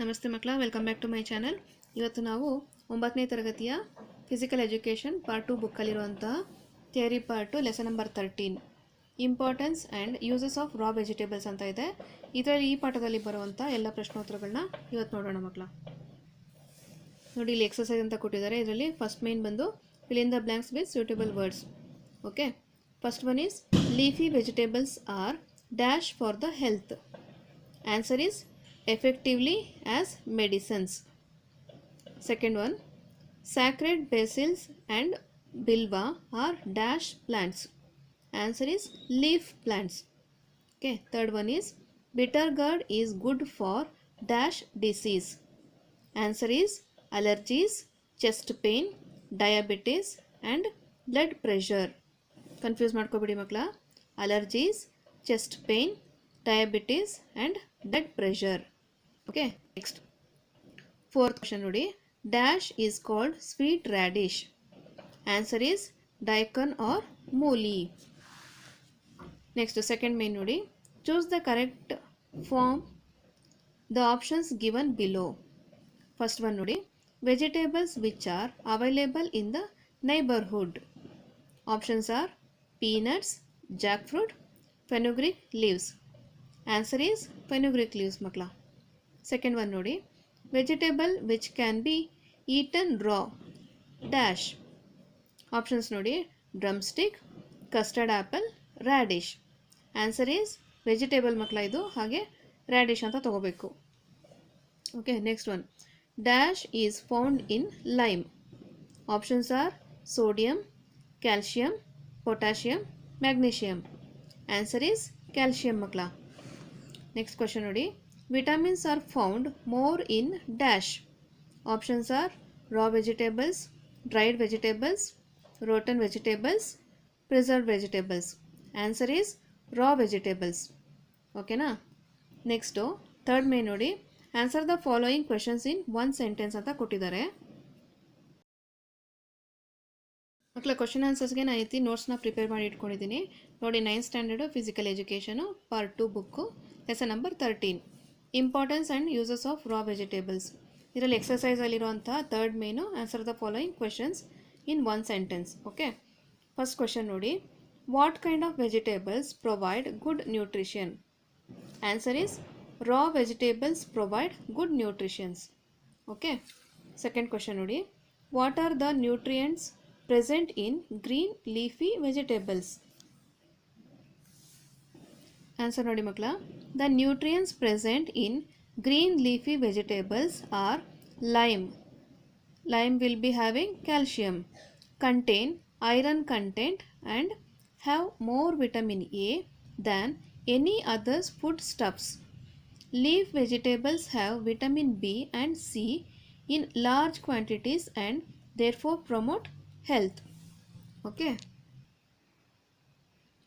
ನಮಸ್ತೆ ಮಕ್ಕಳ welcome back to my channel ಇವತ್ತು ನಾವು ಒಂಬತ್ತನೇ ತರಗತಿಯ physical education part two ಬುಕ್ಕಲ್ಲಿರುವಂತಹ theory part lesson number thirteen importance and uses of raw vegetables ಅಂತ ಇದೆ. ಇದರಲ್ಲಿ ಈ ಪಾಠದಲ್ಲಿ ಬರುವಂಥ ಎಲ್ಲ ಪ್ರಶ್ನೋತ್ತರಗಳನ್ನ ಇವತ್ತು ನೋಡೋಣ ಮಕ್ಕಳ. ನೋಡಿ, ಇಲ್ಲಿ ಎಕ್ಸಸೈಸ್ ಅಂತ ಕೊಟ್ಟಿದ್ದಾರೆ. ಇದರಲ್ಲಿ ಫಸ್ಟ್ ಮೇನ್ ಬಂದು fill the blanks with suitable words okay first one is leafy vegetables are dash for the health answer is effectively as medicines. Second one, sacred basils and bilva are dash plants. Answer is leaf plants. Okay, third one is bitter gourd is good for dash disease. Answer is allergies, chest pain, diabetes and blood pressure. Confuse ಮಾಡ್ಕೋಬೇಡಿ ಮಕ್ಕಳ allergies chest pain diabetes and blood pressure Okay next fourth question ನೋಡಿ dash is called sweet radish answer is daikon or mooli next second main ನೋಡಿ choose the correct from the options given below first one ನೋಡಿ vegetables which are available in the neighbourhood options are peanuts jackfruit fenugreek leaves answer is fenugreek leaves ಮಕ್ಕಳ second one ನೋಡಿ. Vegetable which can be eaten raw dash options ನೋಡಿ. Drumstick custard apple radish answer is vegetable ಮಕ್ಕಳ ಇದು, ಹಾಗೆ radish ಅಂತ ತಗೋಬೇಕು. Okay next one dash is found in lime options are sodium calcium potassium magnesium answer is calcium ಮಕ್ಕಳ next question ನೋಡಿ. Vitamins are found more in dash options are raw vegetables dried vegetables rotten vegetables preserve vegetables answer is raw vegetables ಓಕೆನಾ next third main ನೋಡಿ answer the following questions in one sentence ಅಂತ ಕೊಟ್ಟಿದ್ದಾರೆ ಮಕ್ಕಳ question ಆನ್ಸರ್ಸ್ಗೆ ನಾನು ಐತಿ ನೋಟ್ಸ್ನ prepare ಮಾಡಿ ಇಟ್ಕೊಂಡಿದ್ದೀನಿ. ನೋಡಿ ninth standard physical education part two book lesson number thirteen importance and uses of raw vegetables ಇದರಲ್ಲಿ ಎಕ್ಸಸೈಸಲ್ಲಿರುವಂಥ third main answer the following questions in one sentence okay first question ನೋಡಿ what kind of vegetables provide good nutrition answer is raw vegetables provide good nutritions okay second question ನೋಡಿ what are the nutrients present in green leafy vegetables answer ನೋಡಿ ಮಕ್ಕಳ the nutrients present in green leafy vegetables are lime lime will be having calcium contain iron content and have more vitamin a than any other foodstuffs leaf vegetables have vitamin b and c in large quantities and therefore promote health okay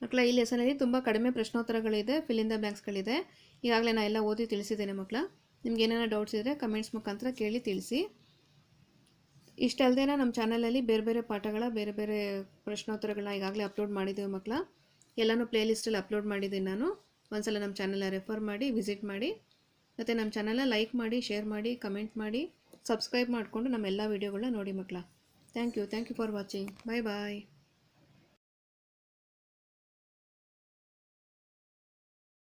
ಮಕ್ಕಳ ಈ ಲೆಸನಲ್ಲಿ ತುಂಬ ಕಡಿಮೆ ಪ್ರಶ್ನೋತ್ತರಗಳಿದೆ ಫಿಲಿಂದ ಬ್ಯಾಂಕ್ಸ್ಗಳಿದೆ ಈಗಾಗಲೇ ನಾನು ಎಲ್ಲ ಓದಿ ತಿಳಿಸಿದ್ದೇನೆ ಮಕ್ಕಳ ನಿಮ್ಗೆ ಏನೇನೋ ಡೌಟ್ಸ್ ಇದ್ದರೆ ಕಮೆಂಟ್ಸ್ ಮುಖಾಂತರ ಕೇಳಿ ತಿಳಿಸಿ. ಇಷ್ಟಲ್ಲದೆ ನಮ್ಮ ಚಾನಲಲ್ಲಿ ಬೇರೆ ಬೇರೆ ಪಾಠಗಳ, ಬೇರೆ ಬೇರೆ ಪ್ರಶ್ನೋತ್ತರಗಳನ್ನ ಈಗಾಗಲೇ ಅಪ್ಲೋಡ್ ಮಾಡಿದ್ದೇವೆ ಮಕ್ಕಳ ಎಲ್ಲನೂ ಪ್ಲೇ ಲಿಸ್ಟಲ್ಲಿ ಅಪ್ಲೋಡ್ ಮಾಡಿದ್ದೀನಿ ನಾನು. ಒಂದ್ಸಲ ನಮ್ಮ ಚಾನಲ್ನ ರೆಫರ್ ಮಾಡಿ ವಿಸಿಟ್ ಮಾಡಿ. ಮತ್ತು ನಮ್ಮ ಚಾನಲ್ನ ಲೈಕ್ ಮಾಡಿ ಶೇರ್ ಮಾಡಿ ಕಮೆಂಟ್ ಮಾಡಿ ಸಬ್ಸ್ಕ್ರೈಬ್ ಮಾಡಿಕೊಂಡು ನಮ್ಮ ಎಲ್ಲ ವೀಡಿಯೋಗಳನ್ನ ನೋಡಿ ಮಕ್ಕಳ thank you thank you for watching bye bye